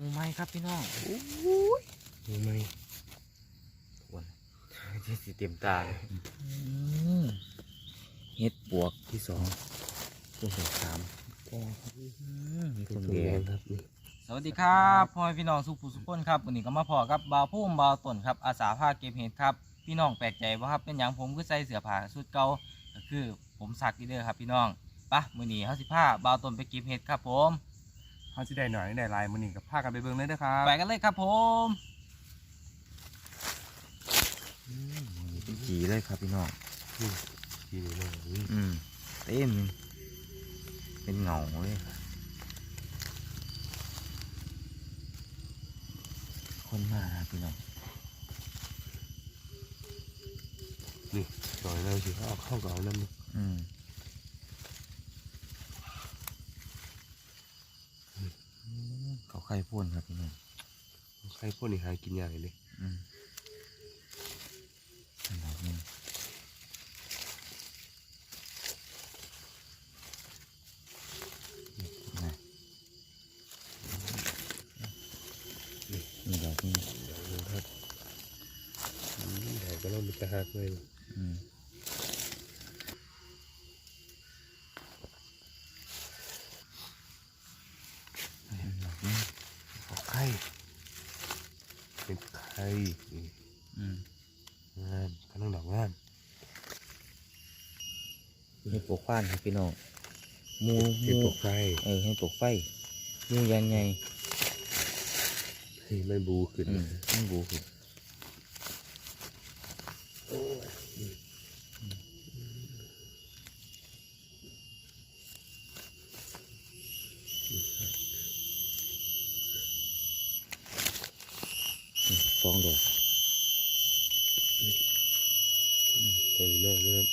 งูไม้ครับพี่น้องมีไหมวันที่สีเต็มตาเลยอืมเห็ดปวกที่สองตัวที่สามก็อืมมีเป็คนนตัวแดแดงงครับนี่สวัสดีครับพ่อแม่พี่น้องสุขผู้สุขคนครับวันนี้ก็มาพอกับบาวพุ่มบาวต้นครับ อาสาพาเก็บเห็ดครับ พี่น้องแปลกใจว่าครับเป็นอย่างผมก็ใส่เสื้อผ้าชุดเก่าก็คือผมสักดีเด้อครับ พี่น้องปะมื้อนี้เฮาสิพาบาวต้นไปเก็บเห็ดครับผม เขาสิได้หน่อยได้หลายมื้อนี้ก็พากันไปเบิ่งเลยเด้อครับไปกันเลยครับผมอืมมีเป็นจีเลยครับพี่น้องทีนี้น้องนี่อืมเต็มเป็นเงาเลยคนมาครับพี่น้องนี่ต่อยเราสิเอาเข้ากับเอาน้ำนี่อืมอืมเขา ไข่พ่นครับพี่น้องใครพวกนี้หากินยากเลยอืมอันดับหนึ่งนะนี่ดอกนี้เดี๋ยวนะครับอืมแดดก็เริ่มมีตะหักเลยอืม ดอกนี้ เอาไข่เป็นไข่นี่ อืม งานกำลังดอกงาน ให้ปลูกฟ้านครับพี่น้องหมูหเป็นมูปลูกไข่เออให้ปลูกไฟหมูยังไงให้มันบูขึ้นอืมมันบูคือ อืมสองดอก ตัวนี้น้องนะครับ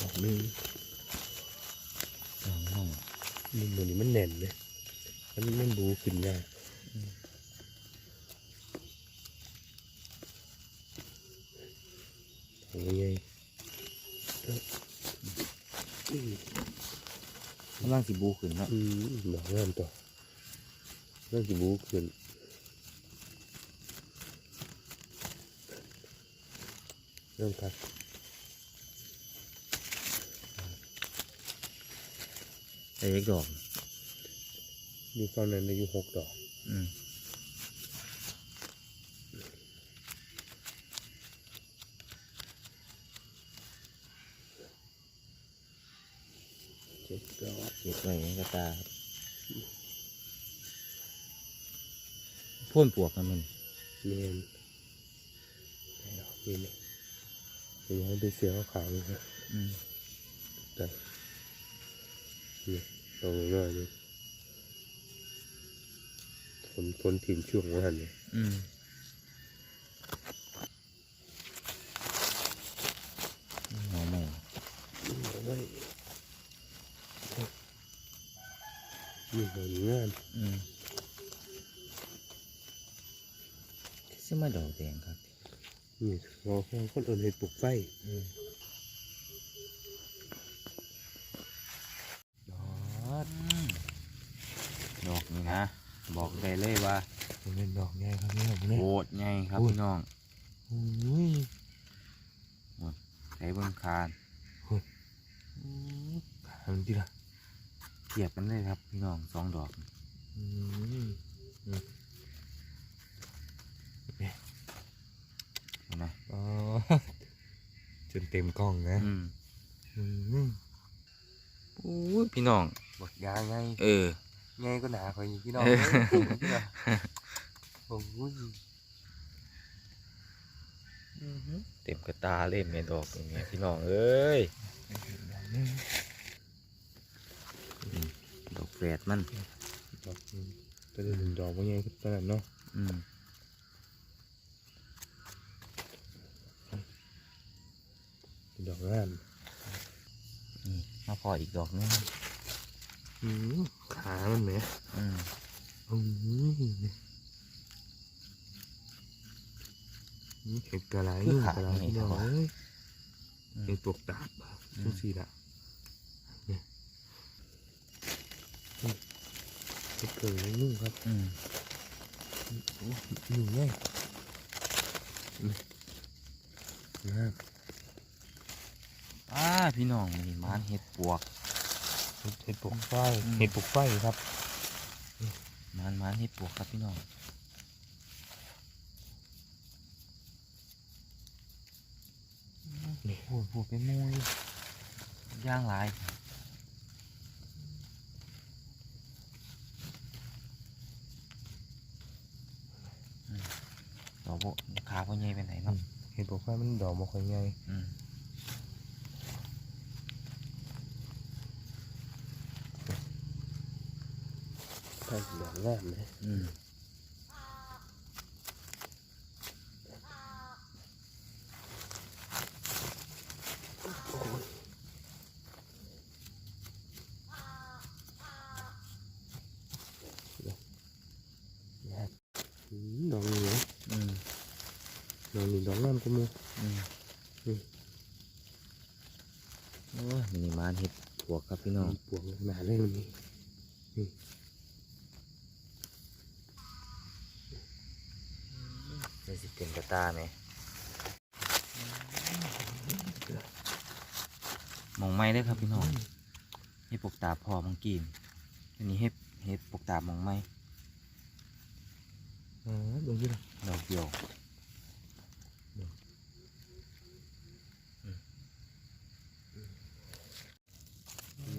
ดอกหนึง สองห้อง มันเหมือ นมันแน่นเลยมันมันบูขึ้นยากทำยังไงกำลังสิบูขึ้นเนาะอืมดอกงามต่อเรื่องสิบูขึ้นเริ่มครับแต่เล็กดอก อยู่ฝั่งนั้นอายุหกดอกอืมเจ็ดดอกเก็บไว้ในกระตาครับพ่นปวกนะมันเมนได้ดอกนี่เนี่ยเดี๋ยวให้ไปเสียขาวๆเลยครับอืมได้เนี่ยตรงหน้านี่ท นทนถิ่นช่วงวันเนี่ยอืมหน่อใหม่เอาไว้นี่ดอกงามอืมซึ่งมาดอกแดงครับนี่เราแค่คนอื่นให้ปลุกไฟอืมดอกดอกนี่นะ บอกได้เลยว่ามันเป็นดอกใหญ่ครับนี่ผมเนี่ย โคตรใหญ่ครับโอ้ย พี่น้องโอ้ยใช้เบิ้งคานทำดีละเทียบกันเลยครับพี่น้องสองดอกอืมเห็นไหมอ๋อ จนเต็มกล้องนะอืมอืมโอ้ยพี่น้อง บักยาไงเออ ไงก็หนาคอยพี่น้องเออโอ้ยเต็มกระตาเล่มในดอกอย่างเงี้ยพี่น้องเอ้ยดอกแฝดมันดอกหนึ่งก็จะถึงดอกว่าไงก็ตอนนั้นเนาะอืมเป็นดอกงามนี่มาพออีกดอกนึงอืม ขามันไหมอืมโอ้ยเห็ดกระไรคือนุ่งขากระไรนี่พี่น้องครับเอ้ยอืมเห็ดปวกดาบอะอืมจังสี่ละเนี่ยอืมเห็ดเกิดนุ่งครับอืมนุ่งง่ายนะอ่าพี่น้องนี่มานเห็ดปวก เห็ดเห็ดปวกไฟอืมเห็ดปวกไฟครับมานมานเห็ดปวกครับพี่น้องนี่โอ้โหเป็นมวยย่างหลายอืมดอกโบขาพ่อใหญ่ไปไหนเนาะเห็ดปวกไฟมันดอกบ่ค่อยใหญ่ อืมใช่ดอกงามเลยอืมนะครับอืมดอกนี้เหรออืมดอกนี้ดอกงามก็มืออืมอืมโอ้ยมินิมานเห็ดปวกครับพี่น้องปวกหนาเลยมันนี่นี่สิ เป็นกระตาไหมมองไม่ได้อครับพี่น้องเห็ดปวกตาพอมังกีนอันนี้เห็ดเห็ดปวกตามองไม่อ๋อดอกนี้นะดอกเดียว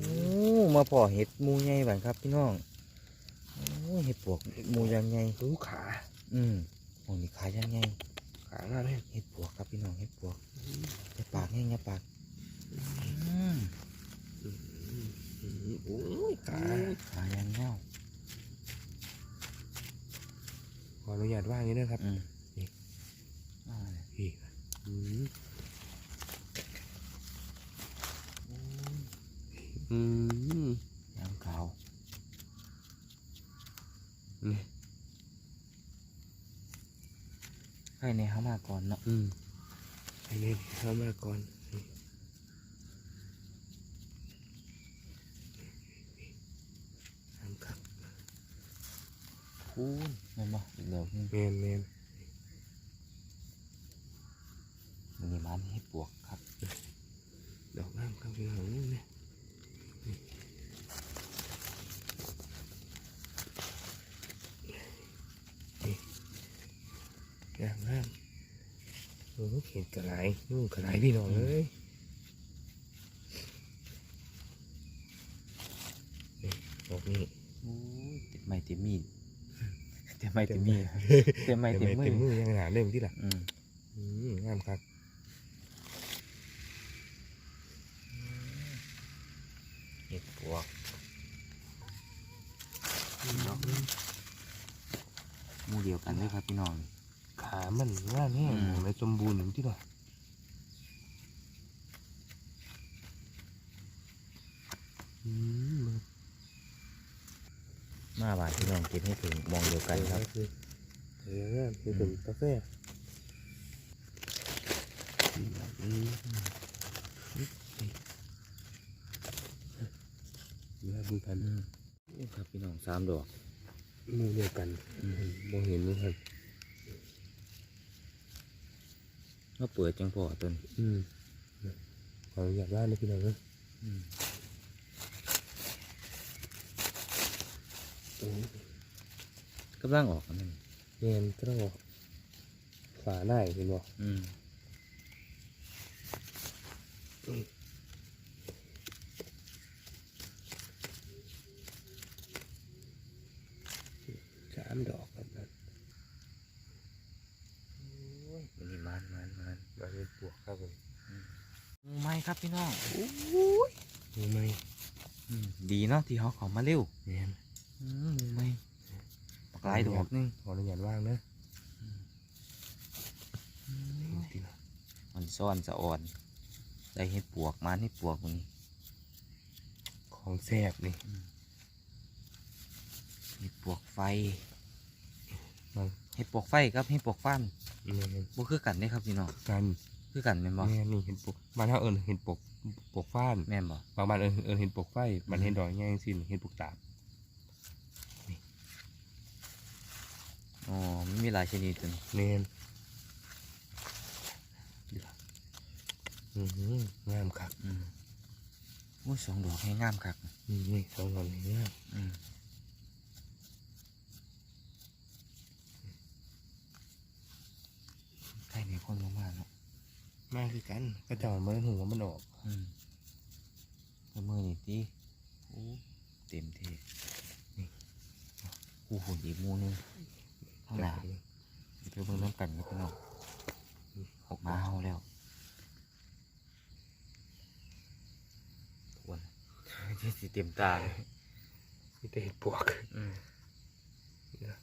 โอ้มาพอเห็ดหมูใหญ่บ้างครับพี่น้องโอ้เห็ดปวกหมูยังใหญ่รู้ขา อืม โอ้นี่ขายังใหญ่ขาหน้าเลยเห็ดปวกครับพี่น้องเห็ดปวกอย่าปากแห้งอย่าปากอืมโอ้ยขาขายังเงาขออนุญาตว่างนี้นะครับอืมนี่อ่าพี่อืมอืมยังขาวนี่ ใครในเขามาก่อนเนาะอืมไอ้นี่เข้ามาก่อนนี่ทำครับคูณแม่นบ่อีกเดียวนึงเมนเมนมันนี่มันเห็ดปวกครับ ดอกน้ำครับพี่น้องนี่นี่นี่นี่อย่างน้ำโอ้ เห็นกระไรนุ่งกระไรพี่น้องเลยนี่ดอกนี้โอ้ยเต็มไม้เต็มมีดเต็มไม้เต็มมีดเต็มไม้เต็มมืเต็มอมือยังหนาเล่มที่ละอืมอืมงามครับเห็ดปวกดอกนี้หมู่เดียวกันเลยครับพี่น้องขา มันงามแห้งอืมในสมบูรณ์อย่างที่ละอืมมาบานพี่น้องเก็บให้ถึงมองเดียวกันครับ คือเออคือเป็นกาแฟอืมอืมเนื้อดูกันอืมโอ้ครับพี่น้องสามดอก หมูเดียวกันอืมมองเห็นไหมครับ ก็เปิดจังพอต้นอืมขออนุญาตว่านะพี่น้องนะอืมโอ้ยกำลังออกอันนั่นเนียนก็ต้องฝาหน้าเห็นบ่อืมสามดอกครับนะ โอ้ยมินิมันมันมัน มาเป็นปวกครับผม หมูไม้ ครับพี่น้องรู้ไหมอืมดีเนาะที่เขาเของมาเร็วเนียนอืมหมูไม้ปักหลายดอกหนึงขออนุญาตว่างนะอืมที่ละมันซ่อนสะอ่อนได้เห็ดปวกมันเห็ดปวกมันนี้ของแซ่บนี่เห็ดปวกไฟมันเห็ดปวกไฟครับเห็ดปวกฟ้านแม่นบ่คือกันเด้ครับพี่น้องกัน คือกันแม่นบ่แม่นี่เห็นปกบ้านเฮาเอิ้นเห็นปกปกฟ้านแม่นบ่บางบ้านเอิ้นเอิ้นเห็นปกไฟบ้านเห็นดอกแง่จังซี่เห็นปกตาบอ๋อมันมีหลายชนิดตัวนี้แม่นอือหืองามคักอืมโอ้ยสองดอกให้งามคักนี่นี่สองดอกนี่งามอืมใครมีคนลงมาเนาะ มากคือกันก็เจ้ามันหัวมันออกอืมแล้วมือนี่ตีโอ้เต็มที่นี่โอ้โหอีกหมูหนึงข้างหน้าเดี๋ยวไปเบิ่งน้ำกันครับพี่น้องออกมาเฮาแล้วทวนที่สิเต็มตาเลยมีแต่เห็ดปวกอืม เนี่ย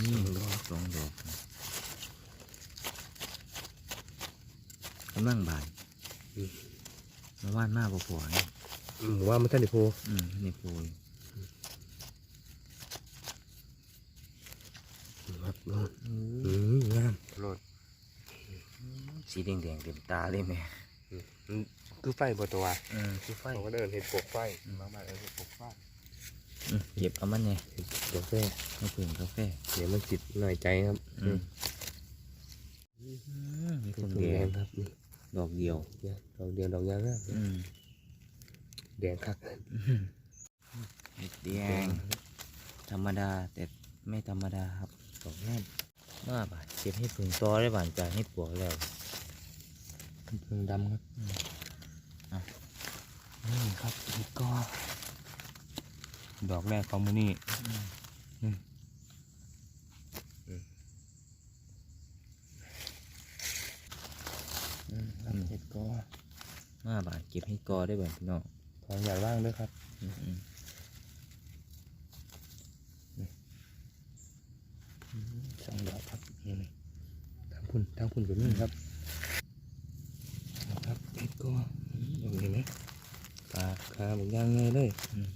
นี่ดอกสองดอก กำลังบานเมื่อวานมากกว่าผัวนี่หมูว่ามันท่านได้โพอืมนี่ปูยครับอือืมงามโลดสีแดงแดงๆเต็มตาเลยแม่อืมคือไฟบ่ตัวอืมคือไฟเขาก็เดินเห็ดปกไฟบางบ้านเอิ้นเห็ดปกไฟอืมเก็บเอามันเนี่ยเห็ดกาแฟมาผึ่งกาแฟเดี๋ยวมันจิตหน่อยใจครับอืมอืมมีคนนแดแดงงครับนี่ ดอกเดียวดอกเดียวดอกยางนะอืมแดงคักเห็ดแดงธรรมดาแต่ไม่ธรรมดาครับดอกงามมาบาดเก็บให้ผึ่งตอได้บานจากให้ปวกแล้วเพิ่งดำครับนี่ครับเห็ดกอดอกแรกของมือนี่ อืมครับเห็ดกอมาบาดเก็บให้กอได้แบบพี่น้องทองใหญ่ว่างด้วยครับอืมอืมอืมสองดอกครับนี่นี่ทางพุ่นทางพุ่นกับนี่ครับครับเห็ดก็เห็นไหมปลาคาเหมือนยางไงเลย อืม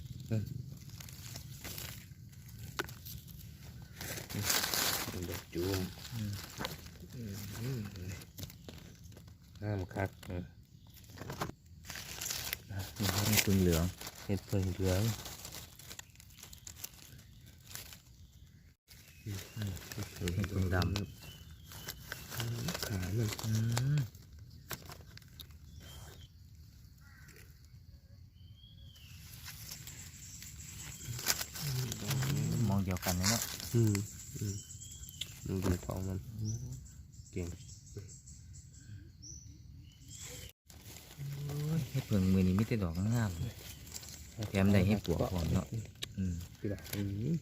ดอกจูม อืม งามคักเออ นี่เขาให้คุณเหลือง เห็ดเพิ่งเหลืองให้คุณดขามันำอืมมองเดียวกันเลยเนาะอืมอืมดูดูทองมันเก่งให้เพิ่งมือนี้ไม่ได้ดอกงาม แถมได้ให้ปวกพร้อมเนาะอืมพี่ละอืม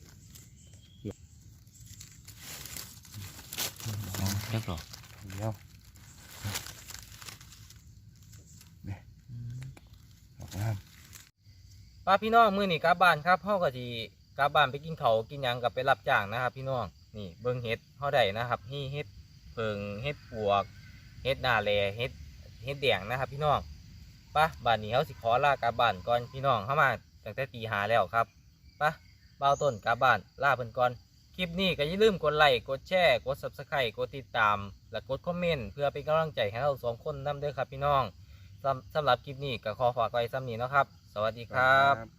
อ๋อแค่ดอกเดียวเนี่ยดอกงามป้าพี่น้องมื้อนี้กลับบ้านครับเฮาก็สิกลับบ้านไปกินข้าวกินหยังกับไปรับจ้างนะครับ พี่น้องนี่เบิ่งเฮ็ดเฮาได้นะครับนี่เฮ็ดเพิงเฮ็ดปวกเฮ็ดหน้าแลเฮ็ดเฮ็ดแดงนะครับ พี่น้อง ปะบ้านนี้เฮาสิขอลากลับบ้านก่อนพี่น้องเข้ามาตั้งแต่ตีหาแล้วครับปะเบาต้นกลับบ้านลาเพิ่นก่อนคลิปนี้ก็อย่าลืมกดไลค์กดแชร์กดซับสไครต์กดติดตาม และกดคอมเมนต์เพื่อเป็นกำลังใจให้เราสองคนนำเด้อครับพี่น้องสำสำหรับคลิปนี้ก็ขอฝากไว้ซ้ำนี้เนาะครับ สวัสดีครับ